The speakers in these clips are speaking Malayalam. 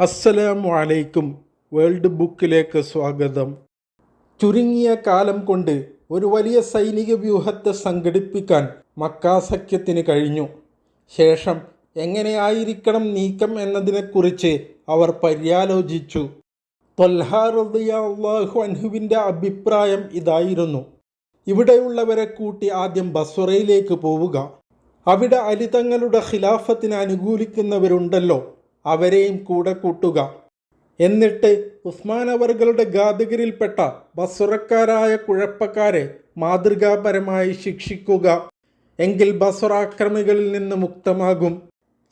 അസ്സലാമു അലൈക്കും. വേൾഡ് ബുക്കിലേക്ക് സ്വാഗതം. ചുരുങ്ങിയ കാലം കൊണ്ട് ഒരു വലിയ സൈനിക വ്യൂഹത്തെ സംഘടിപ്പിക്കാൻ മക്കാസഖ്യത്തിന് കഴിഞ്ഞു. ശേഷം എങ്ങനെയായിരിക്കണം നീക്കം എന്നതിനെക്കുറിച്ച് അവർ പര്യാലോചിച്ചു. തൊൽഹാറുദിയാഹു അൻഹുവിന്റെ അഭിപ്രായം ഇതായിരുന്നു. ഇവിടെയുള്ളവരെ കൂട്ടി ആദ്യം ബസ്വറയിലേക്ക് പോവുക. അവിടെ അലിതങ്ങളുടെ ഖിലാഫത്തിന് അനുകൂലിക്കുന്നവരുണ്ടല്ലോ. അവരെയും കൂടെ കൂട്ടുക. എന്നിട്ട് ഉസ്മാൻ അവറുകളുടെ ഘാതകരിൽപ്പെട്ട ബസുറക്കാരായ കുഴപ്പക്കാരെ മാതൃകാപരമായി ശിക്ഷിക്കുക. എങ്കിൽ ബസുറ അക്രമികളിൽ നിന്ന് മുക്തമാകും.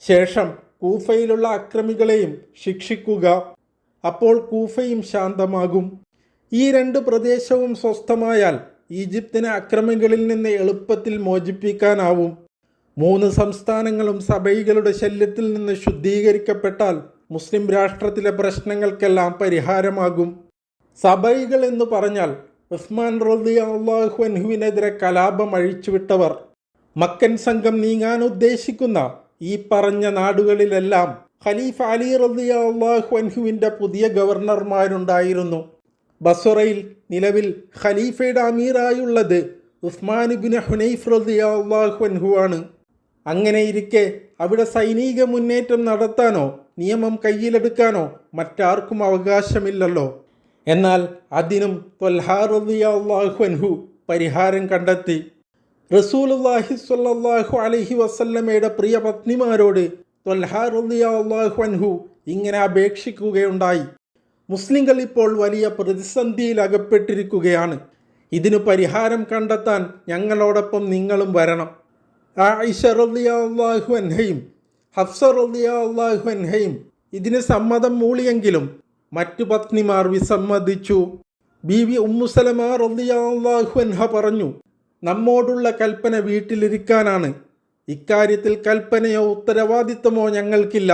ശേഷം കൂഫയിലുള്ള അക്രമികളെയും ശിക്ഷിക്കുക. അപ്പോൾ കൂഫയും ശാന്തമാകും. ഈ രണ്ട് പ്രദേശവും സ്വസ്ഥമായാൽ ഈജിപ്തിനെ അക്രമികളിൽ നിന്ന് എളുപ്പത്തിൽ മോചിപ്പിക്കാനാവും. മൂന്ന് സംസ്ഥാനങ്ങളും സഭൈകളുടെ ശല്യത്തിൽ നിന്ന് ശുദ്ധീകരിക്കപ്പെട്ടാൽ മുസ്ലിം രാഷ്ട്രത്തിലെ പ്രശ്നങ്ങൾക്കെല്ലാം പരിഹാരമാകും. സബൈകൾ എന്ന് പറഞ്ഞാൽ ഉസ്മാൻ റബി അള്ളാഹു കലാപം അഴിച്ചുവിട്ടവർ. മക്കൻ സംഘം നീങ്ങാൻ ഉദ്ദേശിക്കുന്ന ഈ പറഞ്ഞ നാടുകളിലെല്ലാം ഖലീഫ് അലി റബി അള്ളാഹു പുതിയ ഗവർണർമാരുണ്ടായിരുന്നു. ബസുറയിൽ നിലവിൽ ഖലീഫയുടെ അമീറായുള്ളത് ഉസ്മാൻ ബിൻ ഹുനൈഫ് റബി അൻഹു ആണ്. അങ്ങനെയിരിക്കെ അവിടെ സൈനിക മുന്നേറ്റം നടത്താനോ നിയമം കയ്യിലെടുക്കാനോ മറ്റാർക്കും അവകാശമില്ലല്ലോ. എന്നാൽ അതിനും തൊൽഹാറുദിയാഹു പരിഹാരം കണ്ടെത്തി. റസൂലുല്ലാഹി സ്വല്ലല്ലാഹു അലഹി വസല്ലമയുടെ പ്രിയ പത്നിമാരോട് തൊൽഹാറുദിയാഹു അൻഹു ഇങ്ങനെ അപേക്ഷിക്കുകയുണ്ടായി. മുസ്ലിങ്ങൾ ഇപ്പോൾ വലിയ പ്രതിസന്ധിയിൽ അകപ്പെട്ടിരിക്കുകയാണ്. ഇതിനു പരിഹാരം കണ്ടെത്താൻ ഞങ്ങളോടൊപ്പം നിങ്ങളും വരണം. ആയിഷ റളിയല്ലാഹു അൻഹയും ഹഫ്സ റളിയല്ലാഹു അൻഹയും ഇതിന് സമ്മതം മൂളിയെങ്കിലും മറ്റു പത്നിമാർ വിസമ്മതിച്ചു. ബീവി ഉമ്മുസലമ റളിയല്ലാഹു അൻഹ പറഞ്ഞു നമ്മോടുള്ള കൽപ്പന വീട്ടിലിരിക്കാനാണ്. ഇക്കാര്യത്തിൽ കൽപ്പനയോ ഉത്തരവാദിത്തമോ ഞങ്ങൾക്കില്ല.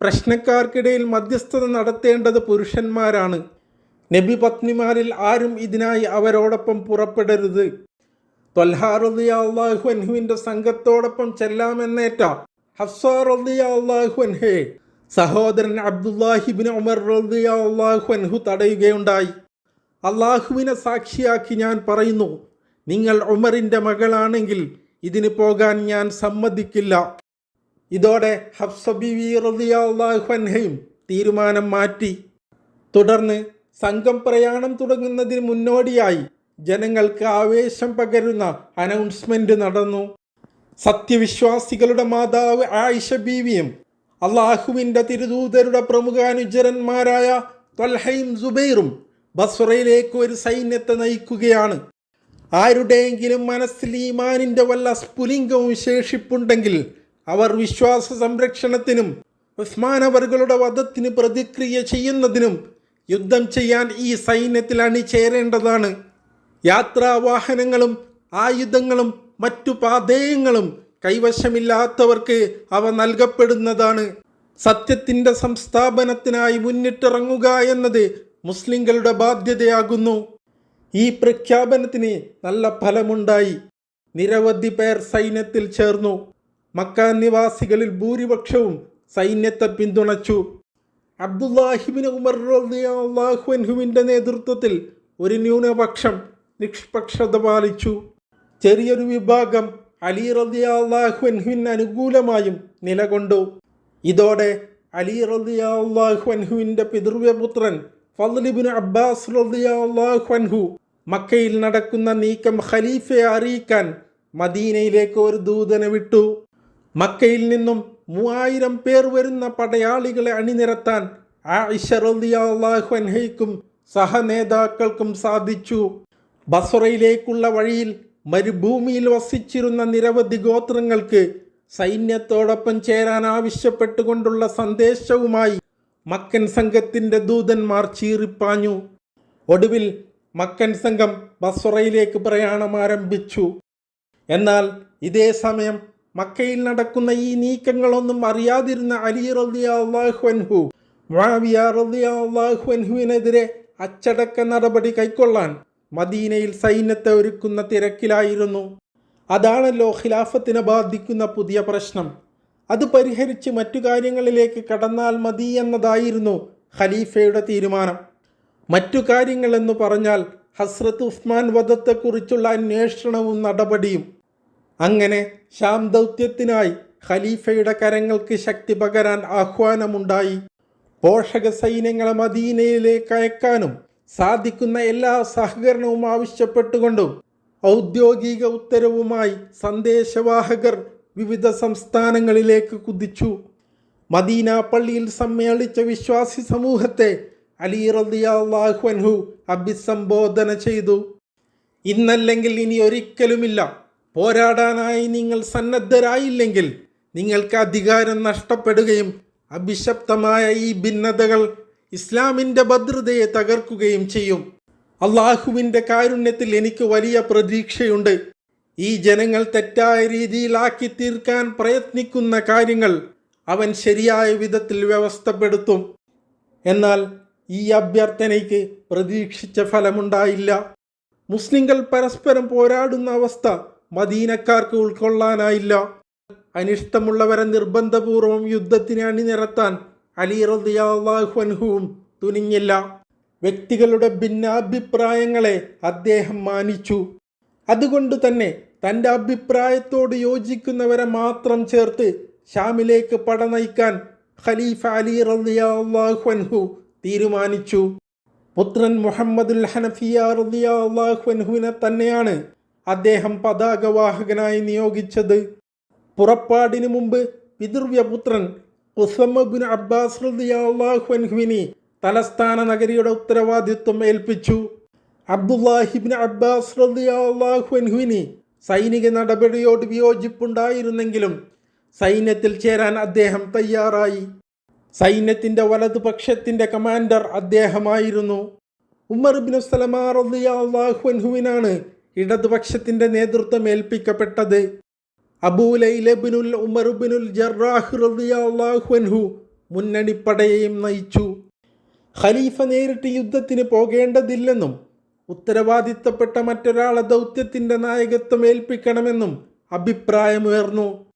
പ്രശ്നക്കാർക്കിടയിൽ മധ്യസ്ഥത നടത്തേണ്ടത് പുരുഷന്മാരാണ്. നബി പത്നിമാരിൽ ആരും ഇതിനായി അവരോടൊപ്പം പുറപ്പെടരുത്. അൻഹുവിന്റെ സംഘത്തോടൊപ്പം ചെല്ലാമെന്നേറ്റ ഹഫ്സാറുദിയാഹു അൻഹെ സഹോദരൻ അബ്ദുല്ലാഹിബിൻ ഉമർ റദിയാഹു അൻഹു തടയുകയുണ്ടായി. അള്ളാഹുവിനെ സാക്ഷിയാക്കി ഞാൻ പറയുന്നു നിങ്ങൾ ഉമറിന്റെ മകളാണെങ്കിൽ ഇതിന് പോകാൻ ഞാൻ സമ്മതിക്കില്ല. ഇതോടെ ഹഫ്സബിവി അൻഹയും തീരുമാനം മാറ്റി. തുടർന്ന് സംഘം പ്രയാണം തുടങ്ങുന്നതിന് മുന്നോടിയായി ജനങ്ങൾക്ക് ആവേശം പകരുന്ന അനൗൺസ്മെന്റ് നടന്നു. സത്യവിശ്വാസികളുടെ മാതാവ് ആയിഷ ബീവിയും അള്ളാഹുവിന്റെ തിരുദൂതരുടെ പ്രമുഖ അനുചരന്മാരായ തൊൽഹയും സുബൈറും ബസ്റയിലേക്ക് ഒരു സൈന്യത്തെ നയിക്കുകയാണ്. ആരുടെയെങ്കിലും മനസ്സിൽ ഈമാനിന്റെ വല്ല സ്ഫുലിംഗവും ശേഷിപ്പുണ്ടെങ്കിൽ അവർ വിശ്വാസ സംരക്ഷണത്തിനും ഉസ്മാനവറുകളുടെ വധത്തിന് പ്രതിക്രിയ ചെയ്യുന്നതിനും യുദ്ധം ചെയ്യാൻ ഈ സൈന്യത്തിൽ അണിചേരേണ്ടതാണ്. യാത്രാവാഹനങ്ങളും ആയുധങ്ങളും മറ്റു പാതേയങ്ങളും കൈവശമില്ലാത്തവർക്ക് അവ നൽകപ്പെടുന്നതാണ്. സത്യത്തിന്റെ സംസ്ഥാപനത്തിനായി മുന്നിട്ടിറങ്ങുക എന്നത് മുസ്ലിങ്ങളുടെ ബാധ്യതയാകുന്നു. ഈ പ്രഖ്യാപനത്തിന് നല്ല ഫലമുണ്ടായി. നിരവധി പേർ സൈന്യത്തിൽ ചേർന്നു. മക്ക നിവാസികളിൽ ഭൂരിപക്ഷവും സൈന്യത്തെ പിന്തുണച്ചു. അബ്ദുല്ലാഹിബിൻ ഉമർ അള്ളാഹുവിന്റെ നേതൃത്വത്തിൽ ഒരു ന്യൂനപക്ഷം നിഷ്പക്ഷത പാലിച്ചു ചെറിയൊരു വിഭാഗം അലി റദിയാഹുൻഹുവിന് അനുകൂലമായും നിലകൊണ്ടു. ഇതോടെ അലി റദിയാഹുഹുവിന്റെ പിതൃവ്യപുത്രൻ ഫദ്ലിബിൻ അബ്ബാസ് റദിയാഹുഹു മക്കയിൽ നടക്കുന്ന നീക്കം ഖലീഫയെ അറിയിക്കാൻ മദീനയിലേക്ക് ഒരു ദൂതനെ വിട്ടു. മക്കയിൽ നിന്നും മൂവായിരം പേർ വരുന്ന പടയാളികളെ അണിനിരത്താൻ ആയിഷ അൻഹയ്ക്കും സഹനേതാക്കൾക്കും സാധിച്ചു. ബസുറയിലേക്കുള്ള വഴിയിൽ മരുഭൂമിയിൽ വസിച്ചിരുന്ന നിരവധി ഗോത്രങ്ങൾക്ക് സൈന്യത്തോടൊപ്പം ചേരാൻ ആവശ്യപ്പെട്ടുകൊണ്ടുള്ള സന്ദേശവുമായി മക്കൻ സംഘത്തിന്റെ ദൂതന്മാർ ചീറിപ്പാഞ്ഞു. ഒടുവിൽ മക്കൻ സംഘം ബസുറയിലേക്ക് പ്രയാണം ആരംഭിച്ചു. എന്നാൽ ഇതേ സമയം മക്കയിൽ നടക്കുന്ന ഈ നീക്കങ്ങളൊന്നും അറിയാതിരുന്ന അലി റലിയാഹുഅൻഹു മാവിയ റലിയാഹുഅൻഹുവിനെതിരെ അച്ചടക്ക നടപടി കൈക്കൊള്ളാൻ മദീനയിൽ സൈന്യത്തെ ഒരുക്കുന്ന തിരക്കിലായിരുന്നു. അതാണല്ലോ ഖിലാഫത്തിനെ ബാധിക്കുന്ന പുതിയ പ്രശ്നം. അത് പരിഹരിച്ച് മറ്റു കാര്യങ്ങളിലേക്ക് കടന്നാൽ മതി എന്നതായിരുന്നു ഖലീഫയുടെ തീരുമാനം. മറ്റു കാര്യങ്ങളെന്ന് പറഞ്ഞാൽ ഹസ്രത്ത് ഉസ്മാൻ വധത്തെക്കുറിച്ചുള്ള അന്വേഷണവും നടപടിയും. അങ്ങനെ ഷാം ദൗത്യത്തിനായി ഖലീഫയുടെ കരങ്ങൾക്ക് ശക്തി പകരാൻ ആഹ്വാനമുണ്ടായി. പോഷക സൈന്യങ്ങളെ മദീനയിലേക്ക് അയക്കാനും സാധിക്കുന്ന എല്ലാ സഹകരണവും ആവശ്യപ്പെട്ടുകൊണ്ടും ഔദ്യോഗിക ഉത്തരവുമായി സന്ദേശവാഹകർ വിവിധ സംസ്ഥാനങ്ങളിലേക്ക് കുതിച്ചു. മദീന പള്ളിയിൽ സമ്മേളിച്ച വിശ്വാസി സമൂഹത്തെ അലി റളിയല്ലാഹു അൻഹു അഭിസംബോധന ചെയ്തു. ഇന്നല്ലെങ്കിൽ ഇനി ഒരിക്കലുമില്ല. പോരാടാനായി നിങ്ങൾ സന്നദ്ധരായില്ലെങ്കിൽ നിങ്ങൾക്ക് അധികാരം നഷ്ടപ്പെടുകയും അഭിശപ്തമായ ഈ ഭിന്നതകൾ ഇസ്ലാമിന്റെ ഭദ്രതയെ തകർക്കുകയും ചെയ്യും. അള്ളാഹുവിന്റെ കാരുണ്യത്തിൽ എനിക്ക് വലിയ പ്രതീക്ഷയുണ്ട്. ഈ ജനങ്ങൾ തെറ്റായ രീതിയിലാക്കി തീർക്കാൻ പ്രയത്നിക്കുന്ന കാര്യങ്ങൾ അവൻ ശരിയായ വിധത്തിൽ വ്യവസ്ഥപ്പെടുത്തും. എന്നാൽ ഈ അഭ്യർത്ഥനയ്ക്ക് പ്രതീക്ഷിച്ച ഫലമുണ്ടായില്ല. മുസ്ലിങ്ങൾ പരസ്പരം പോരാടുന്ന അവസ്ഥ മദീനക്കാർക്ക് ഉൾക്കൊള്ളാനായില്ല. അനിഷ്ടമുള്ളവരെ നിർബന്ധപൂർവം യുദ്ധത്തിന് അണിനിരത്താൻ അലി റളിയല്ലാഹുഅൻഹുവും തുനിഞ്ഞില്ല. വ്യക്തികളുടെ ഭിന്നാഭിപ്രായങ്ങളെ അദ്ദേഹം മാനിച്ചു. അതുകൊണ്ട് തന്നെ തന്റെ അഭിപ്രായത്തോട് യോജിക്കുന്നവരെ മാത്രം ചേർത്ത് ഷാമിലേക്ക് പട നയിക്കാൻ ഖലീഫ അലി റളിയല്ലാഹുഅൻഹു തീരുമാനിച്ചു. പുത്രൻ മുഹമ്മദുൽ ഹനഫിയ റളിയല്ലാഹുഅൻഹുവിനെ തന്നെയാണ് അദ്ദേഹം പതാകവാഹകനായി നിയോഗിച്ചത്. പുറപ്പാടിനു മുമ്പ് പിതൃവ്യപുത്രൻ ഉസമബിൻ അബ്ബാസ് റിയാഹുവിനി തലസ്ഥാന നഗരിയുടെ ഉത്തരവാദിത്വം ഏൽപ്പിച്ചു. അബ്ദുല്ലാഹിബിൻ അബ്ബാസ് റിയാഹുവിനി സൈനിക നടപടിയോട് വിയോജിപ്പുണ്ടായിരുന്നെങ്കിലും സൈന്യത്തിൽ ചേരാൻ അദ്ദേഹം തയ്യാറായി. സൈന്യത്തിന്റെ വലതുപക്ഷത്തിന്റെ കമാൻഡർ അദ്ദേഹമായിരുന്നു. ഉമർ ബിൻ സലമാ റളിയല്ലാഹുഅൻഹുവിനാണ് ഇടതുപക്ഷത്തിന്റെ നേതൃത്വം ഏൽപ്പിക്കപ്പെട്ടത്. അബൂലൈലബിനുൽ ഉമർ ബിനുൽ ജറാഹ് മുന്നണിപ്പടയെയും നയിച്ചു. ഖലീഫ നേരിട്ട് യുദ്ധത്തിന് പോകേണ്ടതില്ലെന്നും ഉത്തരവാദിത്തപ്പെട്ട മറ്റൊരാളെ ദൗത്യത്തിന്റെ നായകത്വം ഏൽപ്പിക്കണമെന്നും അഭിപ്രായമുയർന്നു.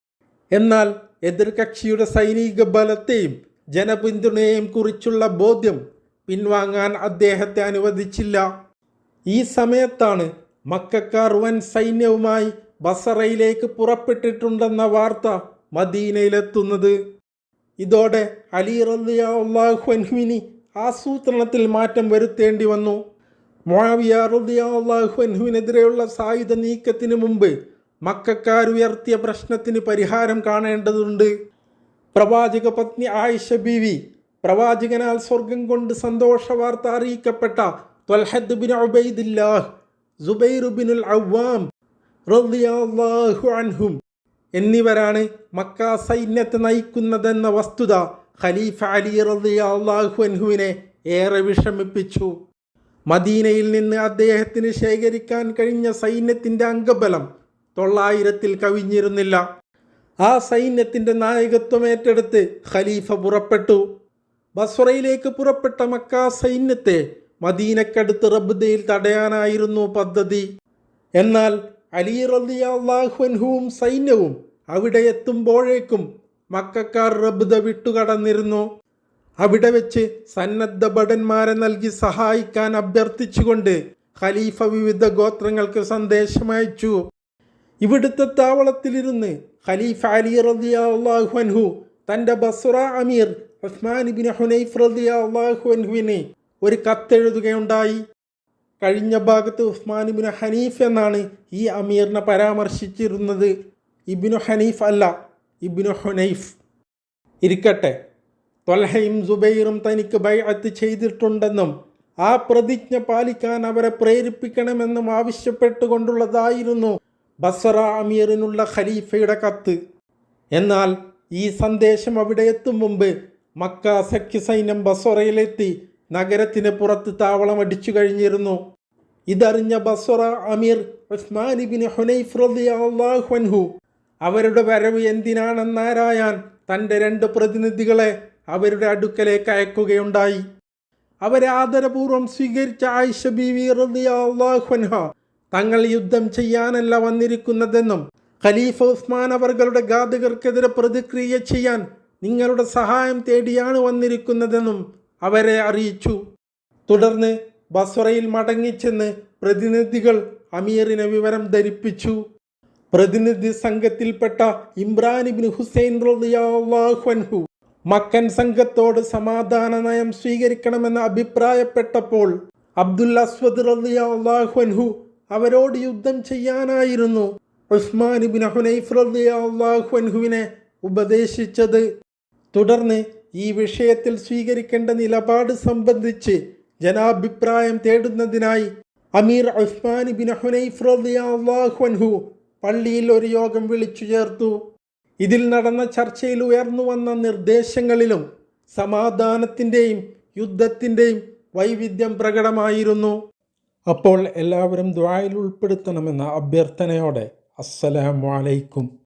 എന്നാൽ എതിർകക്ഷിയുടെ സൈനിക ബലത്തെയും ജനപിന്തുണയെയും കുറിച്ചുള്ള ബോധ്യം പിൻവാങ്ങാൻ അദ്ദേഹത്തെ അനുവദിച്ചില്ല. ഈ സമയത്താണ് മക്കാർ വൻ സൈന്യവുമായി ബസറയിലേക്ക് പുറപ്പെട്ടിട്ടുണ്ടെന്ന വാർത്ത മദീനയിലെത്തുന്നത്. ഇതോടെ അലി റളിയല്ലാഹുഅൻഹുവിന് ആസൂത്രണത്തിൽ മാറ്റം വരുത്തേണ്ടി വന്നു. മുആവിയ റളിയല്ലാഹുഅൻഹുവിനെതിരെയുള്ള സായുധ നീക്കത്തിന് മുമ്പ് മക്കാർ ഉയർത്തിയ പ്രശ്നത്തിന് പരിഹാരം കാണേണ്ടതുണ്ട്. പ്രവാചക പത്നി ആയിഷ ബീവി പ്രവാചകനാൽ സ്വർഗം കൊണ്ട് സന്തോഷ വാർത്ത അറിയിക്കപ്പെട്ട ത്വൽഹദ് ബിൻ ഉബൈദില്ലാഹ് സുബൈർ ബിനുൽ അവ്വാം റളിയല്ലാഹു അൻഹും. എന്നിവരാണ് മക്ക സൈന്യത്തെ നയിക്കുന്നതെന്ന വസ്തുത ഖലീഫ അലി റളിയല്ലാഹു അൻഹുവിനെ ഏറെ വിഷമിപ്പിച്ചു. മദീനയിൽ നിന്ന് അദ്ദേഹത്തിന് ശേഖരിക്കാൻ കഴിഞ്ഞ സൈന്യത്തിന്റെ അംഗബലം തൊള്ളായിരത്തിൽ കവിഞ്ഞിരുന്നില്ല. ആ സൈന്യത്തിന്റെ നായകത്വം ഏറ്റെടുത്ത് ഖലീഫ പുറപ്പെട്ടു. ബസ്രയിലേക്ക് പുറപ്പെട്ട മക്ക സൈന്യത്തെ മദീനക്കടുത്ത് റബ്ദയിൽ തടയാനായിരുന്നു പദ്ധതി. എന്നാൽ അലി റളിയല്ലാഹുഅൻഹുവും സൈന്യവും അവിടെ എത്തുമ്പോഴേക്കും മക്കാർ റബ്ദ വിട്ടുകടന്നിരുന്നു. അവിടെ വെച്ച് സന്നദ്ധ ഭടന്മാരെ നൽകി സഹായിക്കാൻ അഭ്യർത്ഥിച്ചുകൊണ്ട് ഖലീഫ വിവിധ ഗോത്രങ്ങൾക്ക് സന്ദേശമയച്ചു ഇവിടുത്തെ താവളത്തിലിരുന്ന് ഖലീഫ അലി റളിയല്ലാഹു അൻഹു തന്റെ ബസുറ അമീർ ഉസ്മാൻ ബിൻ ഹുനൈഫ് റളിയല്ലാഹു അൻഹുവിന് ഒരു കത്തെഴുതുകയുണ്ടായി. കഴിഞ്ഞ ഭാഗത്ത് ഉസ്മാൻ ഇബിന് ഹനീഫ് എന്നാണ് ഈ അമീറിനെ പരാമർശിച്ചിരുന്നത്. ഇബിനു ഹനീഫ് അല്ല ഇബിനു ഹുനൈഫ്. ഇരിക്കട്ടെ. ത്വൽഹയും സുബൈറും തനിക്ക് ബൈഅത്ത് ചെയ്തിട്ടുണ്ടെന്നും ആ പ്രതിജ്ഞ പാലിക്കാൻ അവരെ പ്രേരിപ്പിക്കണമെന്നും ആവശ്യപ്പെട്ടുകൊണ്ടുള്ളതായിരുന്നു ബസറ അമീറിനുള്ള ഖലീഫയുടെ കത്ത്. എന്നാൽ ഈ സന്ദേശം അവിടെ എത്തും മുമ്പ് മക്ക സഖ്യ സൈന്യം ബസറയിലെത്തി നഗരത്തിന് പുറത്ത് താവളം അടിച്ചു കഴിഞ്ഞിരുന്നു. ഇതറിഞ്ഞ ബസ്വറ അമീർ ഉസ്മാൻ ബിൻ ഹുനൈഫ് അൻഹു. അവരുടെ വരവ് എന്തിനാണെന്നാരായാൻ തന്റെ രണ്ട് പ്രതിനിധികളെ അവരുടെ അടുക്കലേക്ക് അയക്കുകയുണ്ടായി. അവരെ ആദരപൂർവം സ്വീകരിച്ച ആയിഷ ബിവി റളിയല്ലാഹു അൻഹ തങ്ങൾ യുദ്ധം ചെയ്യാനല്ല വന്നിരിക്കുന്നതെന്നും ഖലീഫ ഉസ്മാൻ അവർകളുടെ ഘാതകർക്കെതിരെ പ്രതിക്രിയ ചെയ്യാൻ നിങ്ങളുടെ സഹായം തേടിയാണ് വന്നിരിക്കുന്നതെന്നും അവരെ അറിയിച്ചു. തുടർന്ന് ബസ്വറയിൽ മടങ്ങിച്ചെന്ന് പ്രതിനിധികൾ അമീറിനെ വിവരം ധരിപ്പിച്ചു. പ്രതിനിധി സംഘത്തിൽപ്പെട്ട ഇമ്രാൻ ഇബ്നു ഹുസൈൻ അൻഹു മക്കൻ സംഘത്തോട് സമാധാന നയം സ്വീകരിക്കണമെന്ന് അഭിപ്രായപ്പെട്ടപ്പോൾ അബ്ദുൽ അസ്വദ് അൻഹു അവരോട് യുദ്ധം ചെയ്യാനായിരുന്നു. ഉസ്മാൻ ഇബ്നു ഹുനൈഫ് റളിയല്ലാഹു അൻഹുവിനെ ഉപദേശിച്ചത്. തുടർന്ന് ഈ വിഷയത്തിൽ സ്വീകരിക്കേണ്ട നിലപാട് സംബന്ധിച്ച് ജനാഭിപ്രായം തേടുന്നതിനായി അമീർ ഉസ്മാൻ ബിൻ ഹുനൈഫ് അൻഹു പള്ളിയിൽ ഒരു യോഗം വിളിച്ചു ചേർത്തു. ഇതിൽ നടന്ന ചർച്ചയിൽ ഉയർന്നു വന്ന നിർദ്ദേശങ്ങളിലും സമാധാനത്തിന്റെയും യുദ്ധത്തിന്റെയും വൈവിധ്യം പ്രകടമായിരുന്നു. അപ്പോൾ എല്ലാവരും ദ്വായിൽ ഉൾപ്പെടുത്തണമെന്ന അഭ്യർത്ഥനയോടെ അസ്സലാമു അലൈക്കും.